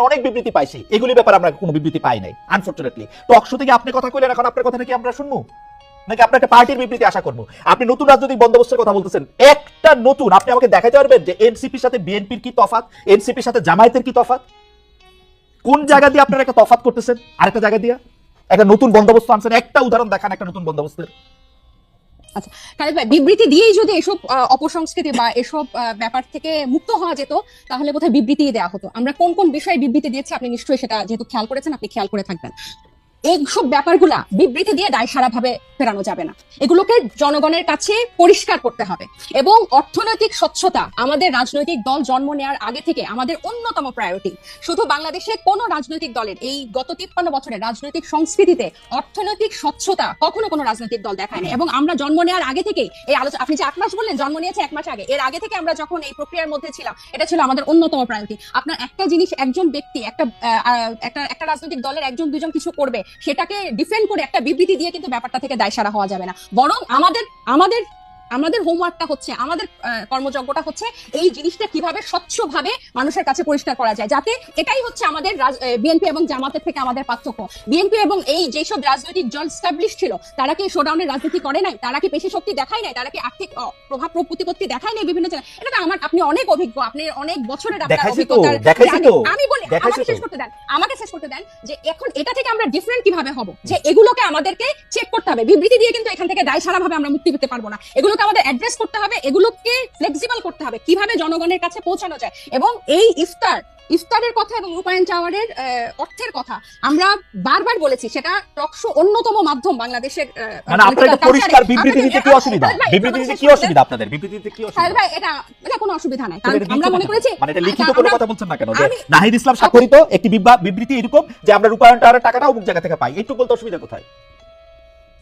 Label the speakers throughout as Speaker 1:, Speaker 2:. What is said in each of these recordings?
Speaker 1: অনেক বিবৃতি পাইছি এগুলি ব্যাপারে আমরা কোনো বিবৃতি পাই নাই আনফরচুনেটলি টক শো থেকে আপনি কথা কইলেন, এখন আপনার কথা নাকি আমরা শুনব? নাকি আপনার একটা পার্টির বিবৃতি আশা করব? আপনি নতুন রাজনৈতিক বন্দোবস্তের কথা বলতেছেন। একটা নতুন, আপনি আমাকে দেখাতে পারবেন যে এনসিপির সাথে বিএনপির কি তফাৎ, এনসিপির সাথে জামায়াতের কি তফাৎ? কোন জায়গা দিয়ে আপনারা একটা তফাৎ করতেছেন? আরেকটা জায়গা দিয়ে? একটা নতুন বন্দোবস্ত আনছেন। একটা উদাহরণ দেখান, একটা নতুন বন্দোবস্তের।
Speaker 2: খালেদ ভাই বিবৃতি দিয়েই যদি এসব অপসংস্কৃতি বা এসব ব্যাপার থেকে মুক্ত হওয়া যেত, তাহলে বোধহয় বিবৃতি দেওয়া হতো। আমরা কোন কোন বিষয়ে বিবৃতি দিয়েছি আপনি নিশ্চয়ই সেটা যেহেতু খেয়াল করেছেন, আপনি খেয়াল করে থাকবেন। এইসব ব্যাপারগুলা বিবৃতি দিয়ে দায় সারাভাবে ফেরানো যাবে না। এগুলোকে জনগণের কাছে পরিষ্কার করতে হবে এবং অর্থনৈতিক স্বচ্ছতা আমাদের রাজনৈতিক দল জন্ম নেওয়ার আগে থেকে আমাদের অন্যতম প্রায়োরিটি শুধু বাংলাদেশে কোন রাজনৈতিক দলের এই গত তিপ্পান্ন বছরের রাজনৈতিক সংস্কৃতিতে অর্থনৈতিক স্বচ্ছতা কখনো কোনো রাজনৈতিক দল দেখায়নি এবং আমরা জন্ম নেওয়ার আগে থেকেই এই আলোচনা আপনি যে এক মাস বললেন, জন্ম নিয়েছে এক মাস আগে। এর আগে থেকে আমরা যখন এই প্রক্রিয়ার মধ্যে ছিলাম, এটা ছিল আমাদের অন্যতম প্রায়োরিটি আপনার একটা জিনিস একজন ব্যক্তি একটা একটা রাজনৈতিক দলের একজন, দুজন কিছু করবে সেটাকে ডিফেন্ড করে একটা বিবৃতি দিয়ে কিন্তু ব্যাপারটা থেকে দায় সারা হওয়া যাবে না। বরং আমাদের আমাদের আমাদের হোমওয়ার্কটা হচ্ছে আমাদের কর্মযজ্ঞটা হচ্ছে এই জিনিসটা কীভাবে স্বচ্ছভাবে মানুষের কাছে পরিষ্কার করা যায় যাতে এটাই হচ্ছে আমাদের বিএনপি এবং জামাতের থেকে আমাদের পার্থক্য। বিএনপি এবং এই যেসব রাজনৈতিক দল স্টাবলিশ ছিল তারা কি শোডাউনের রাজনীতি করে নাই? তারা কি পেশি শক্তি দেখায় নাই? তারা কি আর্থিক প্রভাব প্রতিপত্তি দেখায় নাই বিভিন্ন জায়গায়? এটা তো আমার আপনি অনেক অভিজ্ঞ আপনি অনেক বছরের আপনার অভিজ্ঞতার আমি বলি আমাকে শেষ করতে দেন আমাকে শেষ করতে দেন যে এখন এটা থেকে আমরা ডিফারেন্ট কীভাবে হব? যে এগুলোকে আমাদেরকে চেক করতে হবে। বিবৃতি দিয়ে কিন্তু এখান থেকে দায় সারাভাবে আমরা মুক্তি পেতে পারব না। এগুলোকে আমাদের অ্যাড্রেস করতে হবে এগুলোকে ফ্লেক্সিবল করতে হবে কীভাবে জনগণের কাছে পৌঁছানো যায়। এবং এই ইফতার ইফতারের কথা এবং রূপায়ণ টাওয়ারের আহ, অর্থের কথা আমরা বারবার বলেছি সেটা টকশো অন্যতম মাধ্যম বাংলাদেশের
Speaker 1: মানে
Speaker 2: political
Speaker 1: পরিষ্কার বিবৃতি দিতে কি অসুবিধা? বিবৃতি দিতে কি অসুবিধা আপনাদের? বিবৃতি দিতে কি অসুবিধা?
Speaker 2: ভাই এটা এটা কোনো অসুবিধা নাই। কারণ আমরা মনে করেছি
Speaker 1: মানে এটা লিখিত কোনো কথা বলছেন না কেন? যে নাহিদ ইসলাম স্বাক্ষরিত একটি বিবৃতি এরকম যে আমরা রূপায়ণ টাওয়ারের টাকাটা অমুক জায়গা থেকে পাই। একটু বলতে অসুবিধা কোথায়?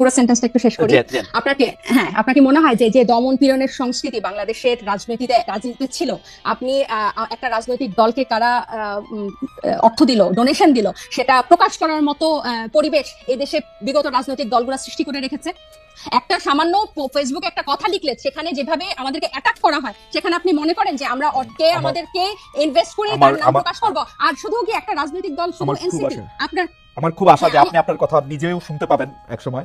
Speaker 2: পুরো সেন্টেন্সটা একটু শেষ করি। আপনাকে হ্যাঁ আপনাকে মনে হয় যে যে দমন পীড়নের সংস্কৃতি বাংলাদেশের রাজনীতিতে রাজনীতিতে ছিল আপনি একটা রাজনৈতিক দলকে কারা অর্থ দিল ডোনেশন দিল সেটা প্রকাশ করার মতো পরিবেশ এই দেশে বিগত রাজনৈতিক দলগুলো সৃষ্টি করে রেখেছে। একটা সামান্য ফেসবুকে একটা কথা লিখলে সেখানে যেভাবে আমাদেরকে অ্যাটাক করা হয় সেখানে আপনি মনে করেন যে আমরা কে আমাদেরকে ইনভেস্ট করে তার নাম প্রকাশ করব আর শুধু কি একটা রাজনৈতিক দল শুধু এনসিপি আপনার
Speaker 1: আমার খুব আশা যে
Speaker 2: হ্যাঁ,
Speaker 1: আপনি আপনার কথা নিজেও শুনতে পাবেন এক সময়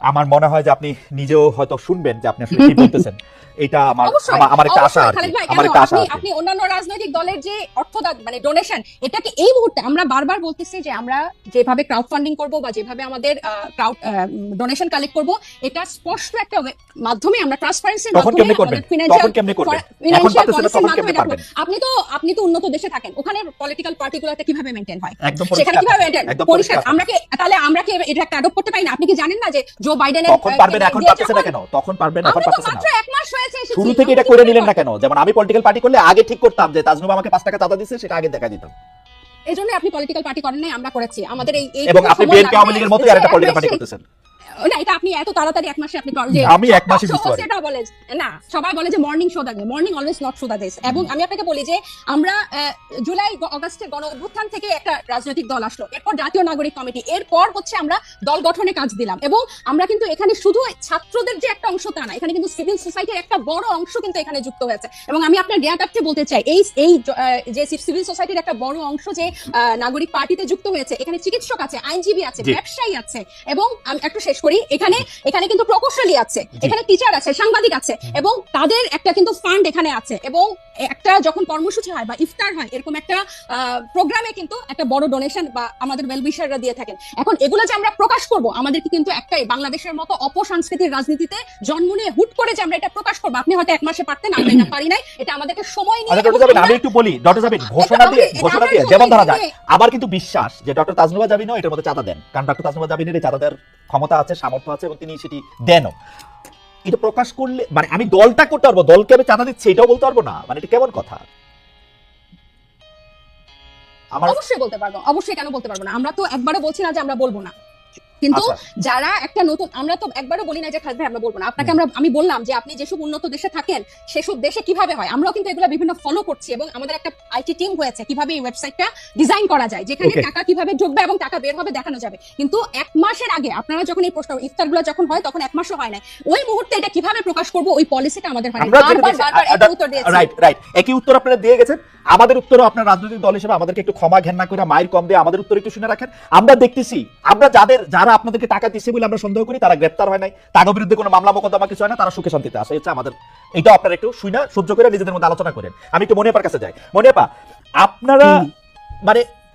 Speaker 1: আমার মনে হয় যে আপনি নিজেও হয়তো শুনবেন যে আপনি আসলে কি বলতেছেন। এটা আমার আমার- একটা আশা আর আমার একটা আশা
Speaker 2: আপনি আপনি অন্যান্য রাজনৈতিক দলের যে অর্থ মানে ডোনেশন এটাকে এই মুহূর্তে আমরা বারবার বলতেছি যে আমরা যেভাবে ক্রাউড ফান্ডিং করব বা যেভাবে আমাদের ক্রাউড ডোনেশন কালেক্ট করব এটা স্পষ্ট একটা মাধ্যমে আমরা ট্রান্সপারেন্সির
Speaker 1: তখন কেমনে করবেন? তখন কেমনে করবেন? এখন পারতেছেন না তখন কেমনে পারবেন?
Speaker 2: আপনি তো আপনি তো উন্নত দেশে থাকেন ওখানে পলিটিক্যাল পার্টিগুলোতে কীভাবে মেনটেন হয়? সেখানে কীভাবে পরিষ্কার
Speaker 1: পরিষ্কার।
Speaker 2: আমরা কি তাহলে আমরা কি এটা একটা অ্যাডপ্ট করতে পারি না? আপনি কি জানেন না যে জো বাইডেনের
Speaker 1: তখন পারবেন এখন পারতেছেন না কেন? তখন পারবেন এখন পারতেছেন না।
Speaker 2: এক মাস হয়েছে।
Speaker 1: শুরু থেকে এটা করে নিলেন না কেন? যেমন আমি পলিটিক্যাল পার্টি করলে আগে ঠিক করতাম যে তাজনুবা আমাকে পাঁচ টাকা চাঁদা দিছে সেটা আগে দেখা দিতাম
Speaker 2: এই জন্য আপনি পলিটিক্যাল পার্টি করেন নাই আমরা করেছি। আমাদের এই
Speaker 1: এবং আপনি বিএনপি আওয়ামী লীগের মতোই আরেকটা পলিটিক্যাল পার্টি করতেছেন।
Speaker 2: না এটা আপনি এত তাড়াতাড়ি এক মাসে আপনি
Speaker 1: আমি এক মাসে
Speaker 2: সেটা বলে না সবাই বলে যে morning show morning always not show এবং আমি আপনাকে বলি যে আমরা জুলাই গ- অগাস্টে গণ অভ্যুত্থান থেকে একটা রাজনৈতিক দল আসলো। এরপর জাতীয় নাগরিক কমিটি। এরপর হচ্ছে আমরা দল গঠনে কাজ দিলাম। এবং আমরা কিন্তু এখানে শুধু ছাত্রদের যে একটা অংশ তা না এখানে কিন্তু সিভিল সোসাইটির একটা বড় অংশ কিন্তু এখানে যুক্ত হয়েছে। এবং আমি আপনার জ্ঞাতার্থে বলতে চাই এই এই যে সিভিল সোসাইটির একটা বড় অংশ যে আহ, নাগরিক পার্টিতে যুক্ত হয়েছে এখানে চিকিৎসক আছে আইনজীবী আছে ব্যবসায়ী আছে। এবং আমি একটু শেষ করি। এখানে এখানে কিন্তু প্রকৌশলী আছে এখানে টিচার আছে সাংবাদিক আছে এবং তাদের একটা কিন্তু ফান্ড এখানে আছে এবং একটা যখন কর্মসূচি হয় বা ইফতার হয় এরকম একটা প্রোগ্রামে কিন্তু একটা বড় ডোনেশন বা আমাদের ওয়েলবিশাররা দিয়ে থাকেন। এখন এগুলো যে আমরা প্রকাশ করব আমাদেরকে কিন্তু একটাই বাংলাদেশের মতো অপসংস্কৃতির রাজনীতিতে জন্ম নিয়ে হুট করে যে আমরা এটা প্রকাশ করব আপনি হয়তো এক মাসে পারতেন আমরা এটা পারি নাই এটা আমাদেরকে সময় নিয়ে
Speaker 1: আচ্ছা আমি একটু বলি ডক্টর জাবিন ঘোষণা দিয়ে ঘোষণা দিয়ে যেমন ধরা যায় আবার কিন্তু বিশ্বাস যে ডক্টর তাজনুবা জাবিনও এটার মধ্যে চাঁদা দেন। কারণ ডক্টর তাজনুবা জাবিনের এই চাঁদা দেওয়ার ক্ষমতা আছে সামর্থ্য আছে এবং তিনি সেটি দেনও। এটা প্রকাশ করলে মানে আমি দলটা করতে পারব, দলকে আমি চাঁদা দিচ্ছি, এটাও বলতে পারব না? মানে এটা কেমন কথা? আমার
Speaker 2: অবশ্যই বলতে পারব, অবশ্যই কেন বলতে পারব না? আমরা তো একবারও বলছি না যে আমরা বলব না। কিন্তু
Speaker 1: আচ্ছা।
Speaker 2: যারা একটা নতুন আমরা তো একবারও বলি না যে ভাই আমরা বলব না। আপনাকে আমরা আমি বললাম যে আপনি যেসব উন্নত দেশে থাকেন সেসব দেশে কীভাবে হয়? আমরাও কিন্তু এগুলো বিভিন্ন ফলো করছি এবং আমাদের একটা আইটি টিম হয়েছে কীভাবে এই ওয়েবসাইটটা ডিজাইন করা যায় যেখানে টাকা কীভাবে ঢুকবে এবং টাকা বের হবে দেখানো যাবে। কিন্তু এক মাসের আগে আপনারা যখন এই প্রশ্ন ইফতারগুলো যখন হয় তখন এক মাসও হয় না ওই মুহূর্তে এটা কীভাবে প্রকাশ করব ওই পলিসিটা আমাদের হয় বারবার বারবার একই উত্তর দিয়েছি।
Speaker 1: রাইট রাইট একই উত্তর আপনারা দিয়ে গেছেন। আমাদের উত্তরও আপনার রাজনৈতিক দল হিসেবে আমাদেরকে একটু ক্ষমা ঘেন্না করে মায়ের কম দিয়ে আমাদের উত্তর একটু শুনে রাখেন। আমরা দেখতেছি আমরা যাদের যারা আপনাদেরকে টাকা দিচ্ছে বলে আমরা সন্দেহ করি তারা গ্রেপ্তার হয় নাই। তাদের বিরুদ্ধে কোনো মামলা মোকদ্দমা কিছু হয় না তারা সুখে শান্তিতে আসে এটা আমাদের এটা আপনারা একটু শুনে সহ্য করে নিজেদের মধ্যে আলোচনা করেন। আমি একটু মনিয়াপার কাছে যাই। মনিয়াপা আপনারা মানে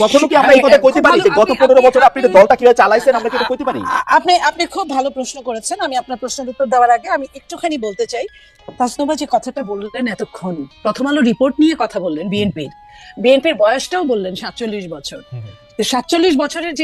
Speaker 1: কখনো কি আমরা এই কথা কইতে পারি যে গত
Speaker 2: আপনি-
Speaker 1: পনেরো
Speaker 2: আপনি-
Speaker 1: বছর আপনি দলটা কীভাবে চালাইছেন আমরা কি এটা কইতে পারি?
Speaker 3: আপনি আপনি খুব ভালো প্রশ্ন করেছেন। আমি আপনার প্রশ্নের উত্তর দেওয়ার আগে আমি একটুখানি বলতে চাই। তাসনোবা যে কথাটা বললেন এতক্ষণ প্রথম আলো রিপোর্ট নিয়ে কথা বললেন বিএনপির। বিএনপির বয়সটাও বললেন সাতচল্লিশ বছর। সাতচল্লিশ বছরের যে